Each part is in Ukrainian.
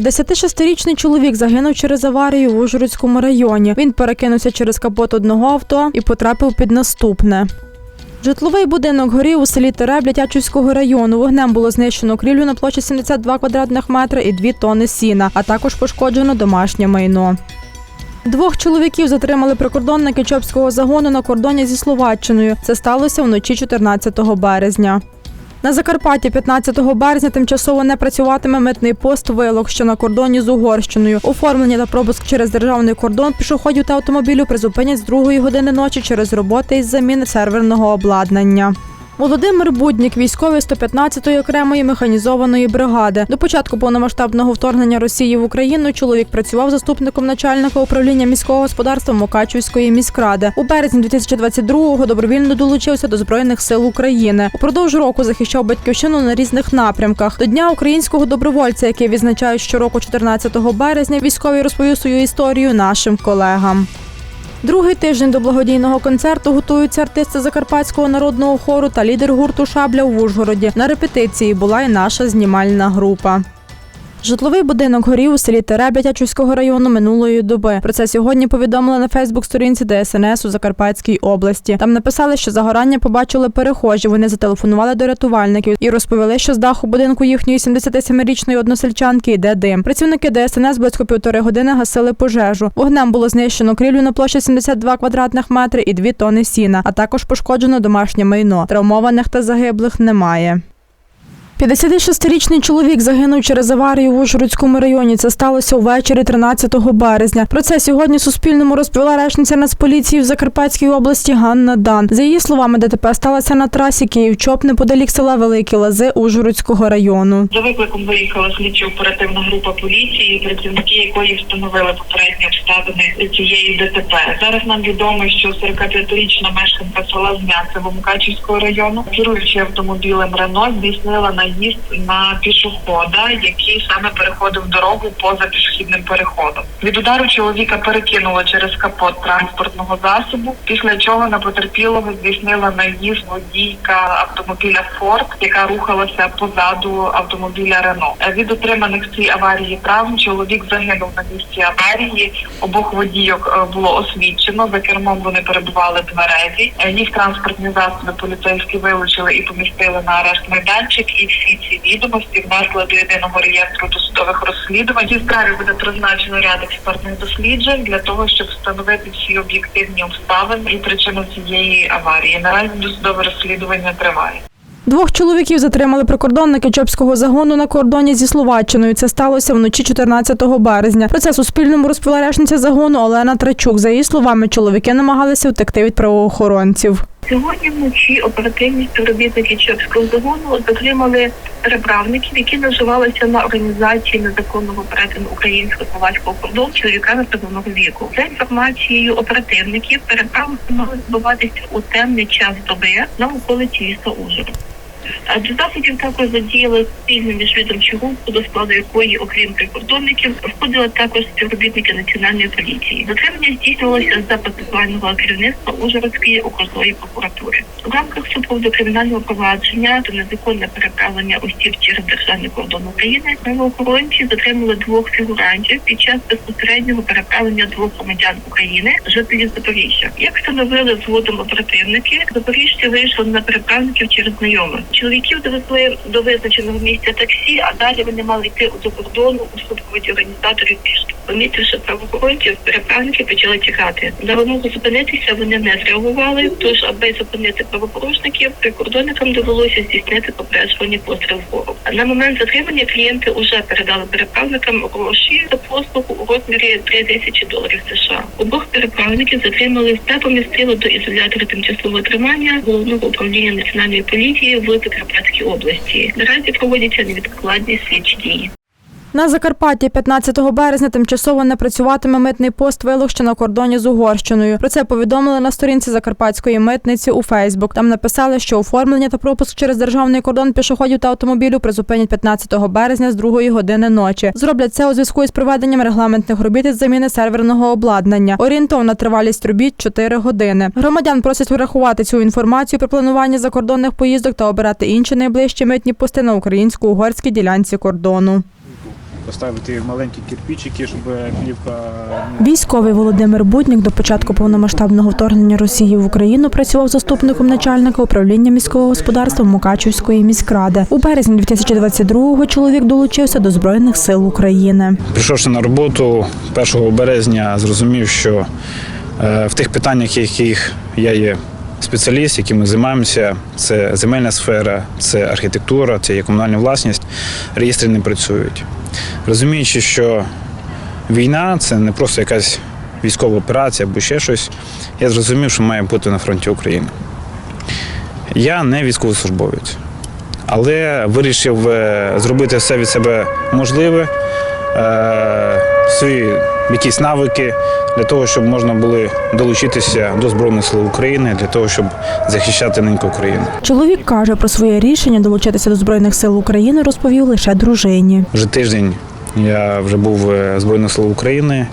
56-річний чоловік загинув через аварію в Ужгородському районі. Він перекинувся через капот одного авто і потрапив під наступне. Житловий будинок горів у селі Теребля Тячівського району. Вогнем було знищено крівлю на площі 72 квадратних метри і 2 тонни сіна, а також пошкоджено домашнє майно. Двох чоловіків затримали прикордонники Чопського загону на кордоні зі Словаччиною. Це сталося вночі 14 березня. На Закарпатті 15 березня тимчасово не працюватиме митний пост Вилок, що на кордоні з Угорщиною. Оформлення та пропуск через державний кордон пішоходів та автомобілів призупинять з 2 години ночі через роботи із заміни серверного обладнання. Володимир Буднік, військовий 115-ї окремої механізованої бригади. До початку повномасштабного вторгнення Росії в Україну чоловік працював заступником начальника управління міського господарства Мукачівської міськради. У березні 2022-го добровільно долучився до збройних сил України. Упродовж року захищав батьківщину на різних напрямках. До дня українського добровольця, який відзначають щороку 14 березня, військовий розповів свою історію нашим колегам. Другий тиждень до благодійного концерту готуються артисти Закарпатського народного хору та лідер гурту Шабля у Ужгороді. На репетиції була і наша знімальна група. Житловий будинок горів у селі Теребля Тячівського району минулої доби. Про це сьогодні повідомили на Фейсбук-сторінці ДСНС у Закарпатській області. Там написали, що загорання побачили перехожі. Вони зателефонували до рятувальників і розповіли, що з даху будинку їхньої 77-річної односельчанки йде дим. Працівники ДСНС близько півтори години гасили пожежу. Вогнем було знищено крівлю на площі 72 квадратних метри і 2 тони сіна, а також пошкоджено домашнє майно. Травмованих та загиблих немає. 56-річний чоловік загинув через аварію в Ужгородському районі. Це сталося увечері 13 березня. Про це сьогодні Суспільному розповіла речниця Нацполіції в Закарпатській області Ганна Дан. За її словами, ДТП сталося на трасі Київ-Чоп неподалік села Великі Лази Ужгородського району. За викликом виїхала слідчо-оперативна група поліції, працівники якої встановили попередні обставини цієї ДТП. Зараз нам відомо, що 45-річна мешканка села Змянцево Мукачівського району, керуючи автомобілем Рено, здійснила наїзд на пішохода, який саме переходив дорогу поза пішохідним переходом. Від удару чоловіка перекинуло через капот транспортного засобу, після чого на потерпілого здійснила наїзд водійка автомобіля Форд, яка рухалася позаду автомобіля Рено. Е, Від отриманих цій аварії травм чоловік загинув на місці аварії. Обох водійок е, було освідчено. За кермом вони перебували тверезі. Е, Їх транспортні засоби поліцейські вилучили і помістили на арешт майданчик. І всі ці відомості внесли до єдиного реєстру досудових розслідувань. Цій справі буде призначено ряд експертних досліджень для того, щоб встановити всі об'єктивні обставини і причини цієї аварії. Наразі досудове розслідування триває. Двох чоловіків затримали прикордонники Чопського загону на кордоні зі Словаччиною. Це сталося вночі 14 березня. Про це Суспільному розповіла речниця загону Олена Трачук. За її словами, чоловіки намагалися втекти від правоохоронців. Сьогодні вночі оперативні співробітники Чопського загону затримали переправників, які наживалися на організації незаконного перетину українського словацького кордону чоловіками певного віку. За інформацією оперативників, переправи мали збиватися у темний час доби на околиці міста Ужгород. А До заходів також задіяли спільну міжвідомчу групу, до складу якої, окрім прикордонників, входили також співробітники національної поліції. Затримання здійснювалося за процесуального керівництва Ужгородської окружної прокуратури. У рамках супроводу кримінального провадження та незаконне переправлення осіб через державний кордон України правоохоронці затримали двох фігурантів під час безпосереднього переправлення двох громадян України, жителів Запоріжжя. Як встановили згодом оперативники, запоріжці вийшли на переправників через знайомих. Чоловіків довезли до визначеного місця таксі, а далі вони мали йти до кордону у супроводі організаторів пішки. Помітивши правоохоронців, переправники почали тікати. На вимогу зупинитися вони не зреагували. Тож, аби зупинити правопорушників, прикордонникам довелося здійснити попереджувальні постріл вгору. На момент затримання клієнти вже передали переправникам гроші за послугу у розмірі 3 тисячі доларів США. Обох переправників затримали та помістили до ізолятора тимчасового тримання головного управління національної поліції в Закарпатській області. Наразі проводяться невідкладні слідчі дії. На Закарпатті 15 березня тимчасово не працюватиме митний пост що на кордоні з Угорщиною. Про це повідомили на сторінці Закарпатської митниці у Фейсбук. Там написали, що оформлення та пропуск через державний кордон пішоходів та автомобілю призупинять 15 березня з 2 години ночі. Зроблять це у зв'язку із проведенням регламентних робіт із заміни серверного обладнання. Орієнтовна тривалість робіт 4 години. Громадян просять врахувати цю інформацію при плануванні закордонних поїздок та обирати інші найближчі митні пости на українсько-угорській ділянці кордону. Поставити маленькі кирпичики, щоб плівка Військовий Володимир Буднік до початку повномасштабного вторгнення Росії в Україну працював заступником начальника управління міського господарства Мукачівської міськради. У березні 2022-го чоловік долучився до збройних сил України. Прийшовши на роботу 1 березня, зрозумів, що е, в тих питаннях, яких я є спеціаліст, якими займаємося, це земельна сфера, це архітектура, це є комунальна власність, реєстри не працюють. Розуміючи, що війна це не просто якась військова операція або ще щось, я зрозумів, що має бути на фронті України. Я не військовослужбовець, але вирішив е, зробити все від себе можливе е, свої якісь навики для того, щоб можна було долучитися до Збройних сил України, для того, щоб захищати неньку Україну. Чоловік каже про своє рішення долучитися до збройних сил України, розповів лише дружині. Вже тиждень я вже був в Збройних сил України,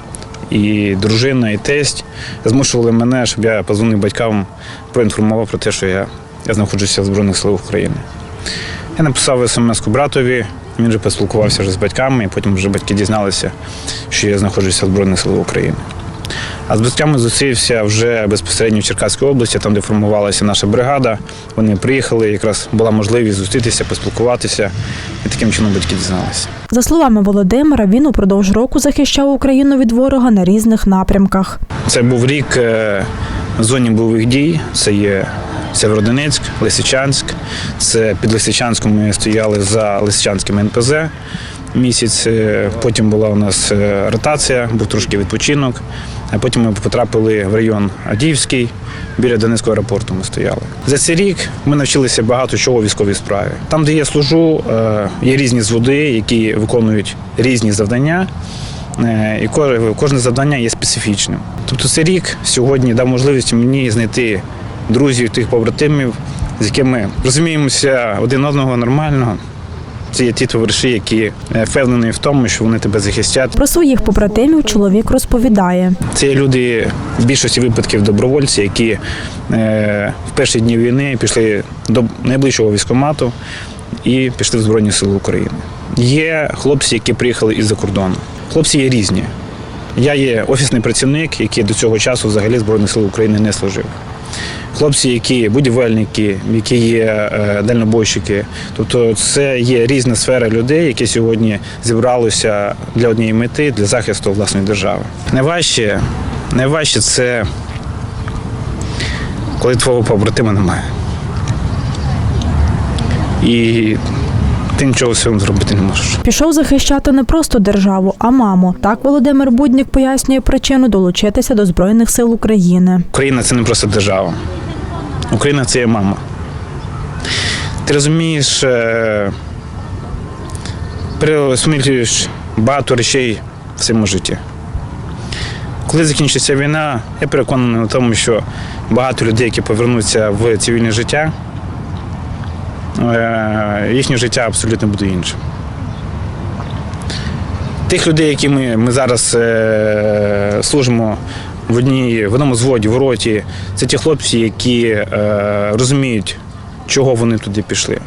і дружина, і тесть змушували мене, щоб я позвонив батькам, проінформував про те, що я, я знаходжуся в Збройних силах України. Я написав смс братові, він вже поспілкувався вже з батьками, і потім вже батьки дізналися, що я знаходжуся в Збройних силах України. А з батьками зустрівся вже безпосередньо в Черкаській області, там, де формувалася наша бригада. Вони приїхали, якраз була можливість зустрітися, поспілкуватися, і таким чином батьки дізналися. За словами Володимира, він упродовж року захищав Україну від ворога на різних напрямках. Це був рік е, в зоні бойових дій. Це є Северодонецьк, Лисичанськ. Це під Лисичанськом ми стояли за Лисичанським НПЗ місяць. Е, Потім була у нас е, ротація, був трошки відпочинок. А потім ми потрапили в район Адіївський. Біля Донецького аеропорту ми стояли. За цей рік ми навчилися багато чого у військовій справі. Там, де я служу, е, є різні зводи, які виконують різні завдання. І кожне завдання є специфічним. Тобто цей рік сьогодні дав можливість мені знайти друзів, тих побратимів, з якими розуміємося один одного нормально. Це є ті товариші, які е, впевнені в тому, що вони тебе захистять. Про своїх побратимів чоловік розповідає. Це є люди в більшості випадків добровольці, які е, в перші дні війни пішли до найближчого військкомату і пішли в Збройні Сили України. Є хлопці, які приїхали із-за кордону. Хлопці є різні. Я є офісний працівник, який до цього часу взагалі Збройних сил України не служив. Хлопці, які будівельники, які є е, дальнобойщики. Тобто це є різна сфера людей, які сьогодні зібралися для однієї мети, для захисту власної держави. Найважче, найважче це коли твого побратима немає. І ти нічого з цим зробити не можеш. Пішов захищати не просто державу, а маму. Так Володимир Буднік пояснює причину долучитися до збройних сил України. Україна це не просто держава. Україна це є мама. Ти розумієш, е, переосмислюєш багато речей в своєму житті. Коли закінчиться війна, я переконаний в тому, що багато людей, які повернуться в цивільне життя, е, їхнє життя абсолютно буде іншим. Тих людей, які ми, ми зараз е, служимо в одній в одному зводі, в роті, це ті хлопці, які е, розуміють, чого вони туди пішли.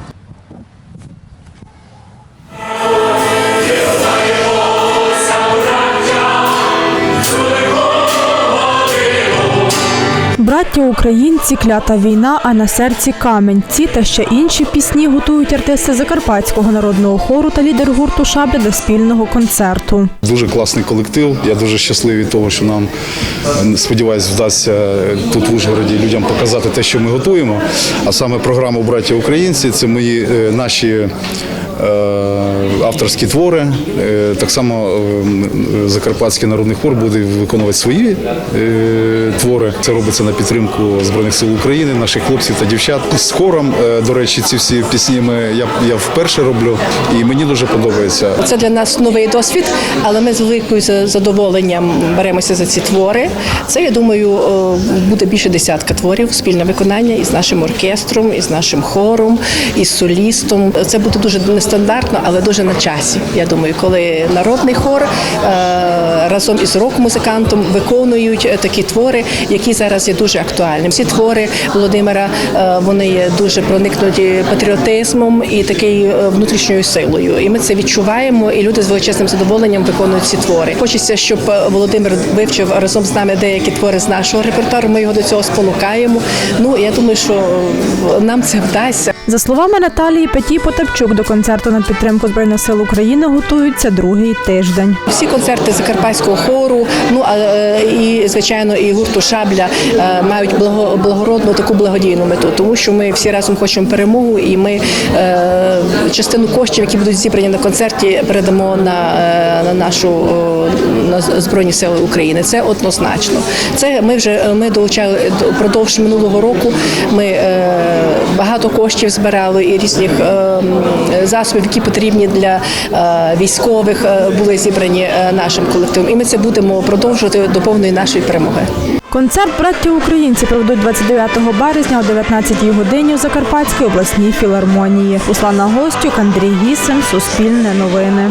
Браття українці, клята війна, а на серці камінь. Ці та ще інші пісні готують артисти Закарпатського народного хору та лідер гурту Шабля до спільного концерту. Дуже класний колектив. Я дуже щасливий від того, що нам сподіваюсь, вдасться тут в Ужгороді людям показати те, що ми готуємо. А саме програму Браття Українці це мої е, наші. Е, Авторські твори. Е, Так само е, Закарпатський народний хор буде виконувати свої е, твори. Це робиться на підтримку Збройних сил України, наших хлопців та дівчат. З хором, до речі, ці всі пісні ми, я, я вперше роблю, і мені дуже подобається. Це для нас новий досвід, але ми з великою задоволенням беремося за ці твори. Це, я думаю, буде більше десятка творів, спільне виконання із нашим оркестром, із нашим хором, із солістом. Це буде дуже нестандартно, але дуже на часі. Я думаю, коли народний хор е, разом із рок-музикантом виконують е, такі твори, які зараз є дуже унікальним. Ці твори Володимира е, вони є дуже проникнуті патріотизмом і такою внутрішньою силою. І ми це відчуваємо, і люди з величезним задоволенням виконують ці твори. Хочеться, щоб Володимир вивчив разом з нами деякі твори з нашого репертуару. Ми його до цього спонукаємо. Ну я думаю, що нам це вдасться. За словами Наталії Петій Потапчук, до концерту на підтримку збройних сил України готуються другий тиждень. Всі концерти закарпатського хору, ну а е, і звичайно, і гурту Шабля е, мають благо, благородну таку благодійну мету, тому що ми всі разом хочемо перемогу, і ми е, частину коштів, які будуть зібрані на концерті, передамо на, на нашу на збройні сили України. Це однозначно. Це ми вже е, ми долучали до- впродовж минулого року. Ми е, багато коштів збирали і різних е, засобів, які потрібні для е, військових, е, були зібрані е, нашим колективом. І ми це будемо продовжувати до повної нашої перемоги. Концерт браття українці проведуть 29 березня о 19 годині у Закарпатській обласній філармонії. Руслана Гостюк, Андрій Гісим, Суспільне новини.